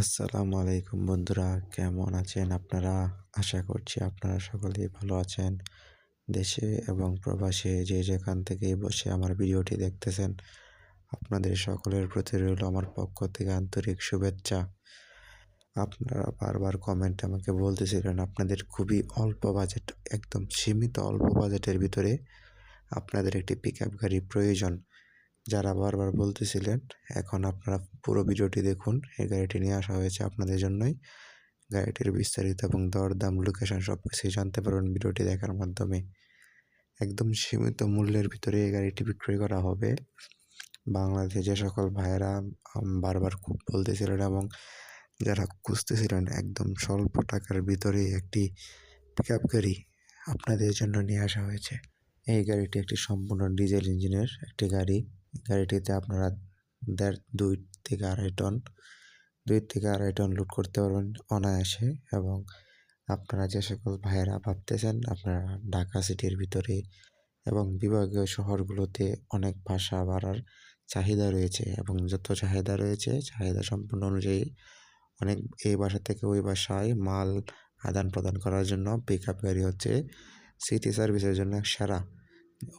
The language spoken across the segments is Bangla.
আসসালামু আলাইকুম বন্ধুরা, কেমন আছেন আপনারা? আশা করছি আপনারা সকলেই ভালো আছেন। দেশে এবং প্রবাসে যে যেখান থেকে বসে আমার ভিডিওটি দেখতেছেন, আপনাদের সকলের প্রতি রইল আমার পক্ষ থেকে আন্তরিক শুভেচ্ছা। আপনারা বারবার কমেন্ট আমাকে বলতেছিলেন, আপনাদের খুবই অল্প বাজেট একদম সীমিত অল্প বাজেটের ভিতরে আপনাদের একটি পিক গাড়ি প্রয়োজন। যারা বারবার বলতেছিলেন, এখন আপনারা পুরো ভিডিওটি দেখুন। এই গাড়িটি নিয়ে আসা হয়েছে আপনাদের জন্যই। গাড়িটির বিস্তারিত এবং দরদাম লোকেশন সব কিছুই জানতে পারবেন ভিডিওটি দেখার মাধ্যমে। একদম সীমিত মূল্যের ভিতরে এই গাড়িটি বিক্রয় করা হবে। বাংলাদেশে যে সকল ভাইয়েরা বারবার খুব বলতেছিলেন এবং যারা খুঁজতেছিলেন, একদম স্বল্প টাকার ভিতরে একটি পিক আপ গাড়ি আপনাদের জন্য নিয়ে আসা হয়েছে। এই গাড়িটি একটি সম্পূর্ণ ডিজেল ইঞ্জিনের একটি গাড়ি। গাড়িটিতে আপনারা দেড়, দুই থেকে আড়াই টন, দুই থেকে আড়াই টন লোড করতে পারবেন অনায়াসে এবং আপনারা যে সকল ভাইয়েরা ভাবতেছেন আপনারা ঢাকা সিটির ভিতরে এবং বিভাগীয় শহরগুলোতে অনেক ভাষা বাড়ার চাহিদা রয়েছে এবং যত চাহিদা রয়েছে, চাহিদা সম্পূর্ণ অনুযায়ী অনেক এই বাসা থেকে ওই বাসায় মাল আদান প্রদান করার জন্য পিক আপ গাড়ি হচ্ছে সিটি সার্ভিসের জন্য সেরা।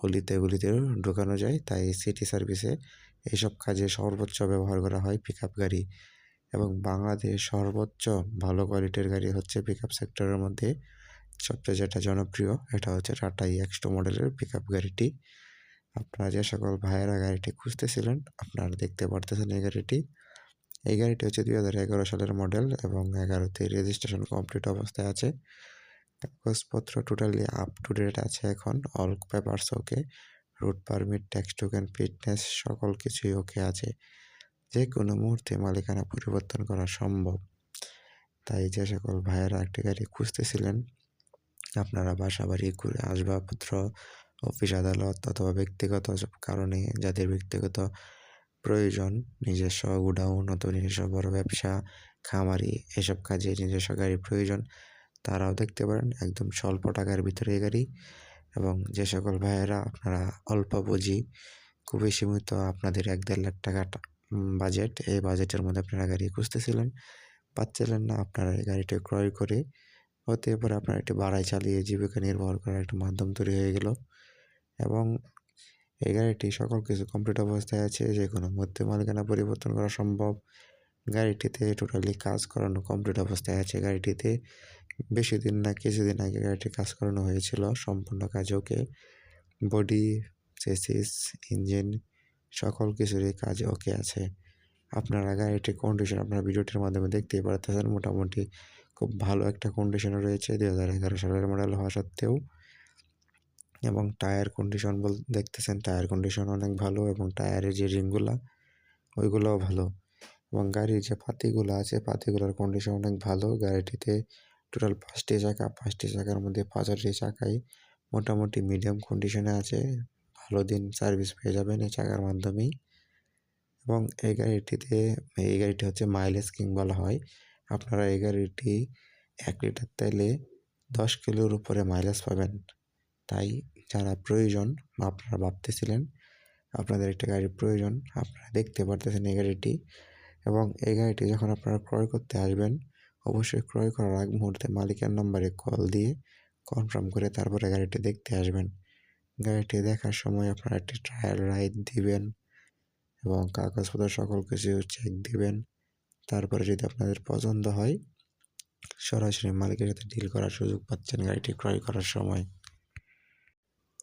অলিতে গলিতেও ঢোকানো যায়। তাই সিটি সার্ভিসে এইসব কাজে সর্বোচ্চ ব্যবহার করা হয় পিক গাড়ি এবং বাংলাদেশ সর্বোচ্চ ভালো কোয়ালিটির গাড়ি হচ্ছে পিক সেক্টরের মধ্যে সবচেয়ে যেটা জনপ্রিয়, এটা হচ্ছে টাটা এক্সটো মডেলের পিক গাড়িটি। আপনারা যে সকল ভাইয়েরা গাড়িটি খুঁজতেছিলেন, আপনারা দেখতে পারতেছেন এই গাড়িটি। এই গাড়িটি হচ্ছে দুই হাজার এগারো সালের মডেল এবং এগারোতে রেজিস্ট্রেশন কমপ্লিট অবস্থায় আছে। কাগজপত্র টোটালি আপ টু ডেট আছে এখন। All papers okay route permit tax token fitness সকল কিছুই ওকে আছে। যে কোনো মুহূর্তে মালিকানা পরিবর্তন করা সম্ভব। তাই যে সকল ভাইয়েরা একটি গাড়ি খুঁজতেছিলেন, আপনারা বাসা বাড়ি আসবাবপত্র অফিস আদালত অথবা ব্যক্তিগত কারণে যাদের ব্যক্তিগত প্রয়োজন, নিজস্ব গুডাউন অথবা নিজস্ব বড় ব্যবসা, খামারি, এসব কাজে নিজস্ব গাড়ির প্রয়োজন তারাও দেখতে পারেন, একদম স্বল্প টাকার ভিতরে গাড়ি। এবং যে সকল ভাইয়েরা, আপনারা অল্প পুঁজি, খুবই সীমিত আপনাদের এক দেড় লাখ টাকা বাজেট এই বাজেটের মধ্যে আপনারা গাড়ি খুঁজতেছিলেন। পাচ্ছিলেন না আপনারা এই গাড়িটি ক্রয় করে। হতে পারে আপনার একটি বাড়াই চালিয়ে জীবিকা নির্বাহ করার একটা মাধ্যম তৈরি হয়ে গেল। এবং এই গাড়িটি সকল কিছু কমপ্লিট অবস্থায় আছে, যে কোনো মধ্যে মালিকানা পরিবর্তন করা সম্ভব। গাড়িটিতে টোটালি কাজ করানো কমপ্লিট অবস্থায় আছে। গাড়িটিতে বেশি দিন না কিছুদিন আগে গাড়িটি কাজ করানো হয়েছিল। সম্পূর্ণ কাজ ওকে। বডি, চেসিস, ইঞ্জিন, সকল কিছুরই কাজ ওকে আছে। আপনারা গাড়িটির কন্ডিশন আপনারা ভিডিওটির মাধ্যমে দেখতেই পারতেছেন। মোটামুটি খুব ভালো একটা কন্ডিশনে রয়েছে। দুই হাজার এগারো সালের মডেল হওয়া সত্ত্বেও। এবং টায়ার কন্ডিশন বল, দেখতেছেন টায়ার কন্ডিশন অনেক ভালো এবং টায়ারের যে রিংগুলা, ওইগুলোও ভালো। এবং গাড়ির যে পাতিগুলো আছে, পাতিগুলোর কন্ডিশন অনেক ভালো। গাড়িটিতে টোটাল পাঁচটি চাকা পাঁচটি চাকার মধ্যে পাঁচটি চাকাই মোটামুটি মিডিয়াম কন্ডিশনে আছে, ভালো দিন সার্ভিস পেয়ে যাবেন এই চাকার মাধ্যমেই। এবং এই গাড়িটিতে, এই গাড়িটি হচ্ছে মাইলেজ কিং বলা হয়। আপনারা এই গাড়িটি এক লিটার তেলে দশ কিলোর উপরে মাইলেজ পাবেন। তাই যারা প্রয়োজন, আপনারা ভাবতেছিলেন আপনাদের একটা গাড়ির প্রয়োজন, আপনারা দেখতে পারতেছেন এই গাড়িটি। এবং এই গাড়িটি যখন আপনারা ক্রয় করতে আসবেন অবশ্যই ক্রয় করার আগ মুহূর্তে মালিকের নম্বরে কল দিয়ে কনফার্ম করে তারপরে গাড়িটি দেখতে আসবেন। গাড়িটি দেখার সময় আপনারা একটি ট্রায়াল রাইড দিবেন এবং কাগজপত্র সকল কিছু চেক দিবেন। তারপরে যদি আপনাদের পছন্দ হয়, সরাসরি মালিকের সাথে ডিল করার সুযোগ পাচ্ছেন গাড়িটি ক্রয় করার সময়।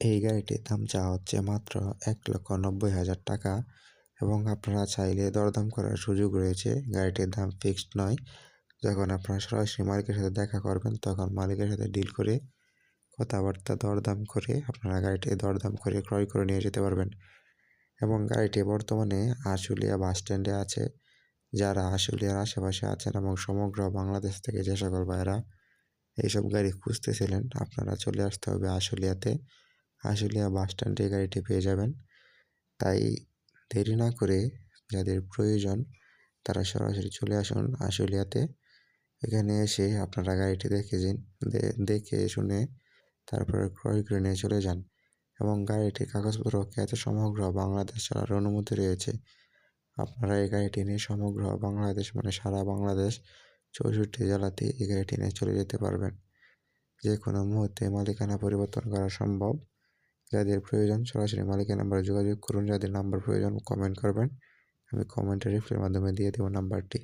এই গাড়িটির দাম চাওয়া হচ্ছে মাত্র এক লক্ষ নব্বই হাজার টাকা এবং আপনারা চাইলে দরদাম করার সুযোগ রয়েছে। গাড়িটির দাম ফিক্সড নয় যখন আপনারা সরাসরি মালিকের সাথে দেখা করবেন, তখন মালিকের সাথে ডিল করে কথাবার্তা দরদাম করে আপনারা গাড়িটি দরদাম করে ক্রয় করে নিয়ে যেতে পারবেন। এবং গাড়িটি বর্তমানে আশুলিয়া বাস স্ট্যান্ডে আছে। যারা আশুলিয়ার আশেপাশে আছেন এবং সমগ্র বাংলাদেশ থেকে যে সকল ভাইয়েরা এইসব গাড়ি খুঁজতেছিলেন, আপনারা চলে আসতে হবে আশুলিয়াতে। আশুলিয়া বাস স্ট্যান্ডে গাড়িটি পেয়ে যাবেন। তাই দেরি না করে যাদের প্রয়োজন তারা সরাসরি চলে আসুন আশুলিয়াতে। এখানে এসে আপনারা গাড়িটি দেখে যান দেখে শুনে তারপরে ক্রয় করে নিয়ে চলে যান। এবং গাড়িটির কাগজপত্র খ্যাত সমগ্র বাংলাদেশ চলার অনুমতি রয়েছে। আপনারা এই গাড়িটি নিয়ে সমগ্র বাংলাদেশ মানে সারা বাংলাদেশ চৌষট্টি জেলাতে এই গাড়িটি নিয়ে চলে যেতে পারবেন। যে কোনো মুহূর্তে মালিকানা পরিবর্তন করা সম্ভব। যাদের প্রয়োজন, সরাসরি মালিকের নাম্বারে যোগাযোগ করুন। যাদের নাম্বার প্রয়োজন কমেন্ট করবেন। আমি কমেন্টে রিপ্লাইয়ের মাধ্যমে দিয়ে দেবো নাম্বারটি